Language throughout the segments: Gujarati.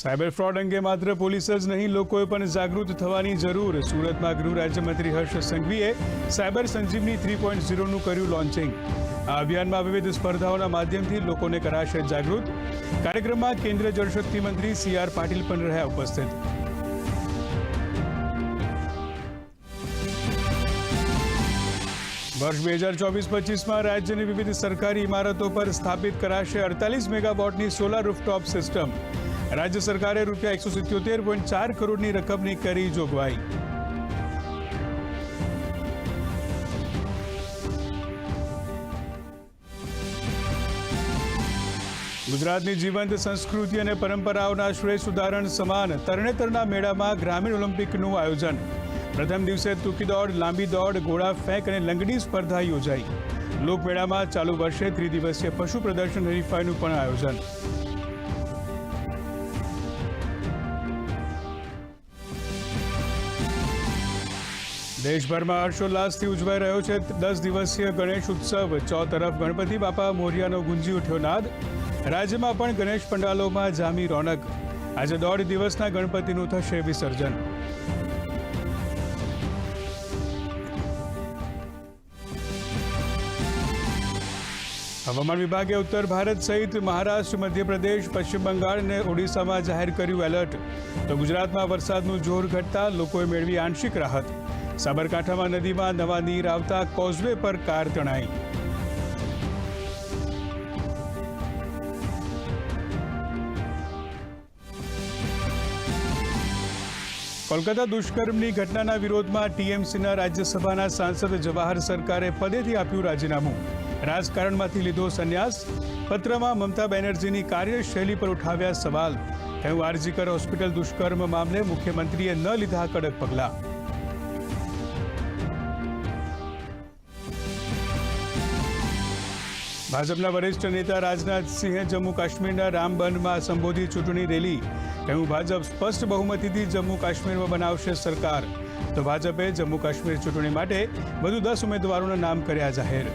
સાયબર ફ્રોડ અંગે માત્ર પોલીસ જ નહીં, લોકોએ પણ જાગૃત થવાની જરૂર. સુરતમાં ગૃહ રાજ્યમંત્રી હર્ષ સંઘવીએ સાયબર સંજીવની થ્રી પોઈન્ટ ઝીરોનું કર્યું લોન્ચિંગ. આ અભિયાનમાં વિવિધ સ્પર્ધાઓના માધ્યમથી લોકોને કરાશે જાગૃત. કાર્યક્રમમાં કેન્દ્રીય જળશક્તિ મંત્રી સી આર પાટીલ પણ રહ્યા ઉપસ્થિત. વર્ષ બે હજાર ચોવીસ પચીસમાં રાજ્યની વિવિધ સરકારી ઇમારતો પર સ્થાપિત કરાશે અડતાલીસ મેગાવોટની સોલાર રૂફટોપ સિસ્ટમ. રાજ્ય સરકારે રૂપિયા એકસો સિત્યોતેર પોઈન્ટ ચાર કરોડની રકમની કરી જોગવાઈ. ગુજરાતની જીવંત સંસ્કૃતિ અને પરંપરાઓના શ્રેષ્ઠ ઉદાહરણ સમાન તરણેતરના મેળામાં ગ્રામીણ ઓલિમ્પિકનું આયોજન. પ્રથમ દિવસે તૂકી દોડ, લાંબી દોડ ઘોડા ફેંક અને લંગડી સ્પર્ધા યોજાઈ. લોકમેળામાં ચાલુ વર્ષે ત્રિદિવસીય પશુ પ્રદર્શન હરીફાઈનું પણ આયોજન. દેશભરમાં હર્ષોલ્લાસથી ઉજવાઈ રહ્યો છે દસ દિવસીય ગણેશ ઉત્સવ. ચો તરફ ગણપતિ બાપા મોરિયાનો ગુંજી ઉઠ્યો નાદ. રાજ્યમાં પણ ગણેશ પંડાલોમાં જામી રોનક. આજે દોઢ દિવસના ગણપતિનું થશે વિસર્જન. હવામાન વિભાગે ઉત્તર ભારત સહિત મહારાષ્ટ્ર, મધ્યપ્રદેશ, પશ્ચિમ બંગાળ અને ઓડિશામાં જાહેર કર્યું એલર્ટ. તો ગુજરાતમાં વરસાદનું જોર ઘટતા લોકોએ મેળવી આંશિક રાહત. સાબરકાંઠામાં નદીમાં નવા નીર આવતા કોઝવે પર કાર તણાઈ. કોલકાતા દુષ્કર્મની ઘટનાના વિરોધમાં ટીએમસીના રાજ્યસભાના સાંસદ જવાહર સરકારે પદેથી આપ્યું રાજીનામું. રાજકારણમાંથી લીધો સંન્યાસ. પત્રમાં મમતા બેનર્જીની કાર્યશૈલી પર ઉઠાવ્યા સવાલ. કહ્યું આરજીકર હોસ્પિટલ દુષ્કર્મ મામલે મુખ્યમંત્રીએ ન લીધા કડક પગલાં. ભાજપના વરિષ્ઠ નેતા રાજનાથસિંહે જમ્મુ કાશ્મીરના રામબનમાં સંબોધી ચૂંટણી રેલી. કહ્યું ભાજપ સ્પષ્ટ બહુમતીથી જમ્મુ કાશ્મીરમાં બનાવશે સરકાર. તો ભાજપે જમ્મુ કાશ્મીર ચૂંટણી માટે વધુ દસ ઉમેદવારોના નામ કર્યા જાહેર.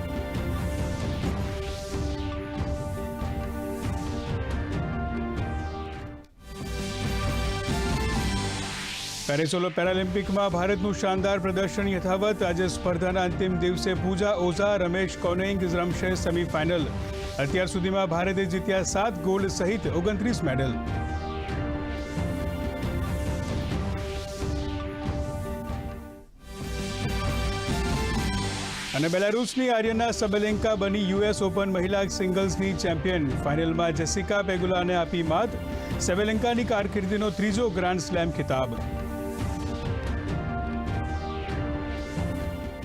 પેરિસોલો પેરાલિમ્પિકમાં ભારતનું શાનદાર પ્રદર્શન યથાવત. આજે સ્પર્ધાના અંતિમ દિવસે પૂજા, ઓઝા, રમેશ, કોનેંગ રમશે સેમીફાઇનલ. અત્યાર સુધીમાં ભારતે જીત્યા સાત ગોલ્ડ સહિત ઓગણત્રીસ મેડલ. અને બેલારૂસની આર્યના સબેલેન્કા બની યુએસ ઓપન મહિલા સિંગલ્સની ચેમ્પિયન. ફાઇનલમાં જેસિકા પેગુલાને આપી માત. સેબેલેન્કાની કારકિર્દીનો ત્રીજો ગ્રાન્ડ સ્લેમ ખિતાબ.